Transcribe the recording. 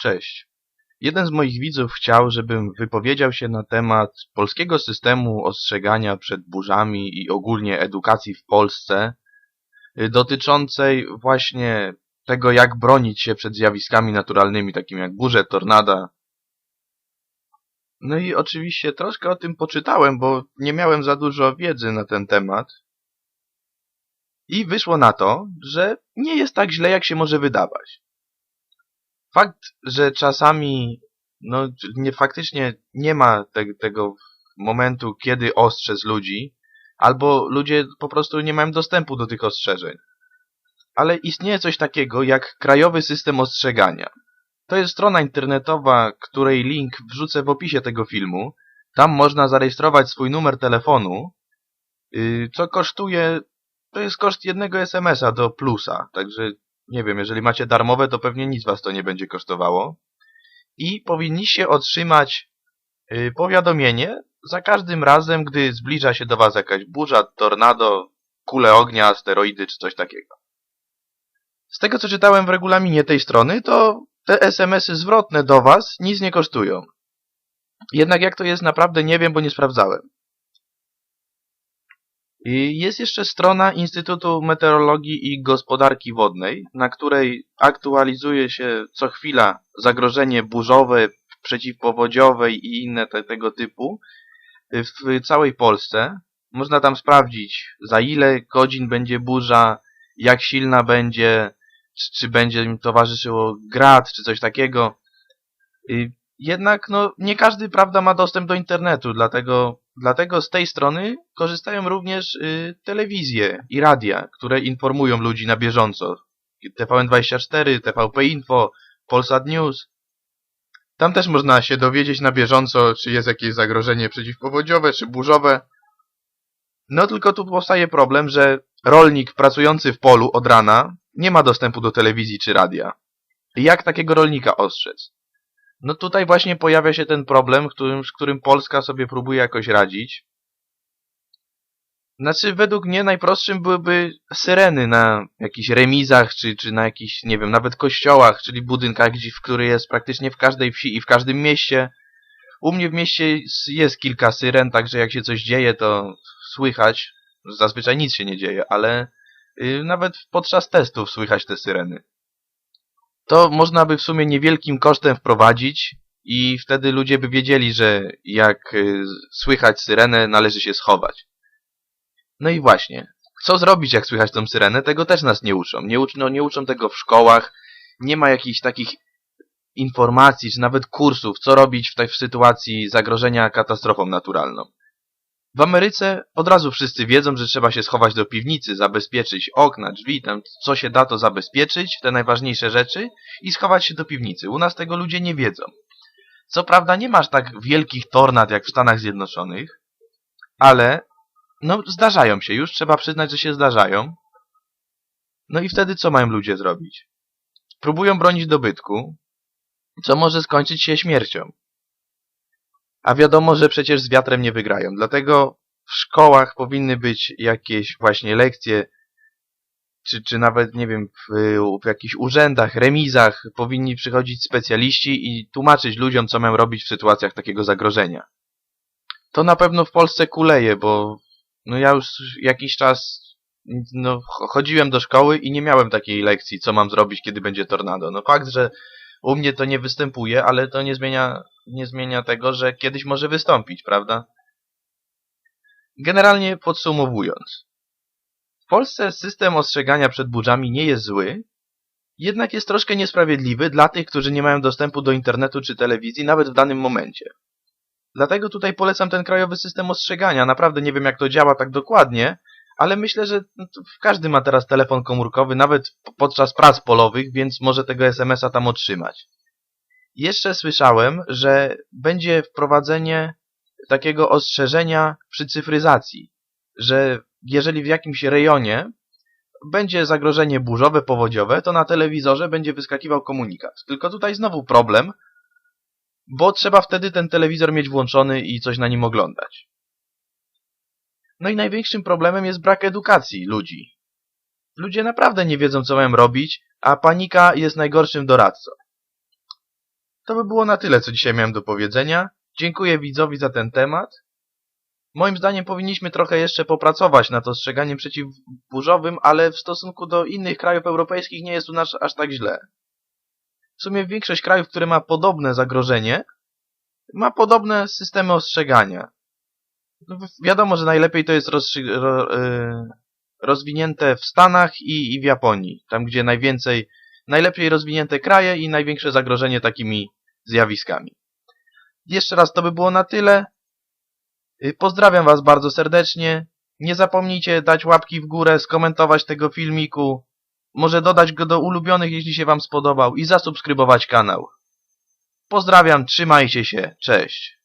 Cześć. Jeden z moich widzów chciał, żebym wypowiedział się na temat polskiego systemu ostrzegania przed burzami i ogólnie edukacji w Polsce, y, dotyczącej właśnie tego, jak bronić się przed zjawiskami naturalnymi, takimi jak burze, tornada. No i oczywiście troszkę o tym poczytałem, bo nie miałem za dużo wiedzy na ten temat. I wyszło na to, że nie jest tak źle, jak się może wydawać. Fakt, że czasami no, nie, faktycznie nie ma te, tego momentu, kiedy ostrzec ludzi, albo ludzie po prostu nie mają dostępu do tych ostrzeżeń. Ale istnieje coś takiego jak Krajowy System Ostrzegania. To jest strona internetowa, której link wrzucę w opisie tego filmu. Tam można zarejestrować swój numer telefonu, yy, co kosztuje, to jest koszt jednego SMS-a do plusa, także nie wiem, jeżeli macie darmowe, to pewnie nic was to nie będzie kosztowało. I powinniście otrzymać yy, powiadomienie za każdym razem, gdy zbliża się do was jakaś burza, tornado, kule ognia, asteroidy czy coś takiego. Z tego co czytałem w regulaminie tej strony, to te SMS-y zwrotne do was nic nie kosztują. Jednak jak to jest naprawdę nie wiem, bo nie sprawdzałem. Jest jeszcze strona Instytutu Meteorologii i Gospodarki Wodnej, na której aktualizuje się co chwila zagrożenie burzowe, przeciwpowodziowe i inne te, tego typu w całej Polsce. Można tam sprawdzić za ile godzin będzie burza, jak silna będzie, czy, czy będzie im towarzyszyło grad, czy coś takiego. Jednak no, nie każdy prawda ma dostęp do internetu, dlatego, dlatego z tej strony korzystają również y, telewizje i radia, które informują ludzi na bieżąco. TVN24, TVP Info, Polsat News. Tam też można się dowiedzieć na bieżąco, czy jest jakieś zagrożenie przeciwpowodziowe, czy burzowe. No tylko tu powstaje problem, że rolnik pracujący w polu od rana nie ma dostępu do telewizji czy radia. Jak takiego rolnika ostrzec? No tutaj właśnie pojawia się ten problem, którym, z którym Polska sobie próbuje jakoś radzić. Znaczy, według mnie najprostszym byłyby syreny na jakichś remizach, czy, czy na jakichś, nie wiem, nawet kościołach, czyli budynkach, gdzie, w których jest praktycznie w każdej wsi i w każdym mieście. U mnie w mieście jest kilka syren, także jak się coś dzieje, to słychać. Zazwyczaj nic się nie dzieje, ale yy, nawet podczas testów słychać te syreny to można by w sumie niewielkim kosztem wprowadzić i wtedy ludzie by wiedzieli, że jak y, słychać syrenę, należy się schować. No i właśnie, co zrobić jak słychać tą syrenę, tego też nas nie uczą. Nie, ucz, no, nie uczą tego w szkołach, nie ma jakichś takich informacji, czy nawet kursów, co robić w, w sytuacji zagrożenia katastrofą naturalną. W Ameryce od razu wszyscy wiedzą, że trzeba się schować do piwnicy, zabezpieczyć okna, drzwi, tam co się da to zabezpieczyć, te najważniejsze rzeczy i schować się do piwnicy. U nas tego ludzie nie wiedzą. Co prawda nie masz tak wielkich tornad jak w Stanach Zjednoczonych, ale no zdarzają się już, trzeba przyznać, że się zdarzają. No i wtedy co mają ludzie zrobić? Próbują bronić dobytku, co może skończyć się śmiercią. A wiadomo, że przecież z wiatrem nie wygrają. Dlatego w szkołach powinny być jakieś właśnie lekcje, czy, czy nawet, nie wiem, w, w jakichś urzędach, remizach powinni przychodzić specjaliści i tłumaczyć ludziom, co mają robić w sytuacjach takiego zagrożenia. To na pewno w Polsce kuleje, bo no ja już jakiś czas no, chodziłem do szkoły i nie miałem takiej lekcji, co mam zrobić, kiedy będzie tornado. No fakt, że u mnie to nie występuje, ale to nie zmienia, nie zmienia tego, że kiedyś może wystąpić, prawda? Generalnie podsumowując. W Polsce system ostrzegania przed burzami nie jest zły, jednak jest troszkę niesprawiedliwy dla tych, którzy nie mają dostępu do internetu czy telewizji nawet w danym momencie. Dlatego tutaj polecam ten krajowy system ostrzegania. Naprawdę nie wiem jak to działa tak dokładnie, ale myślę, że no każdy ma teraz telefon komórkowy, nawet podczas prac polowych, więc może tego SMS-a tam otrzymać. Jeszcze słyszałem, że będzie wprowadzenie takiego ostrzeżenia przy cyfryzacji, że jeżeli w jakimś rejonie będzie zagrożenie burzowe, powodziowe, to na telewizorze będzie wyskakiwał komunikat. Tylko tutaj znowu problem, bo trzeba wtedy ten telewizor mieć włączony i coś na nim oglądać. No i największym problemem jest brak edukacji ludzi. Ludzie naprawdę nie wiedzą, co mają robić, a panika jest najgorszym doradcą. To by było na tyle, co dzisiaj miałem do powiedzenia. Dziękuję widzowi za ten temat. Moim zdaniem powinniśmy trochę jeszcze popracować nad ostrzeganiem przeciwburzowym, ale w stosunku do innych krajów europejskich nie jest u nas aż tak źle. W sumie większość krajów, które ma podobne zagrożenie, ma podobne systemy ostrzegania. No, wi- wiadomo, że najlepiej to jest rozstrzy- ro, y, rozwinięte w Stanach i, i w Japonii. Tam, gdzie najwięcej, najlepiej rozwinięte kraje i największe zagrożenie takimi zjawiskami. Jeszcze raz to by było na tyle. Y, Pozdrawiam Was bardzo serdecznie. Nie zapomnijcie dać łapki w górę, skomentować tego filmiku, może dodać go do ulubionych, jeśli się Wam spodobał i zasubskrybować kanał. Pozdrawiam, trzymajcie się, cześć.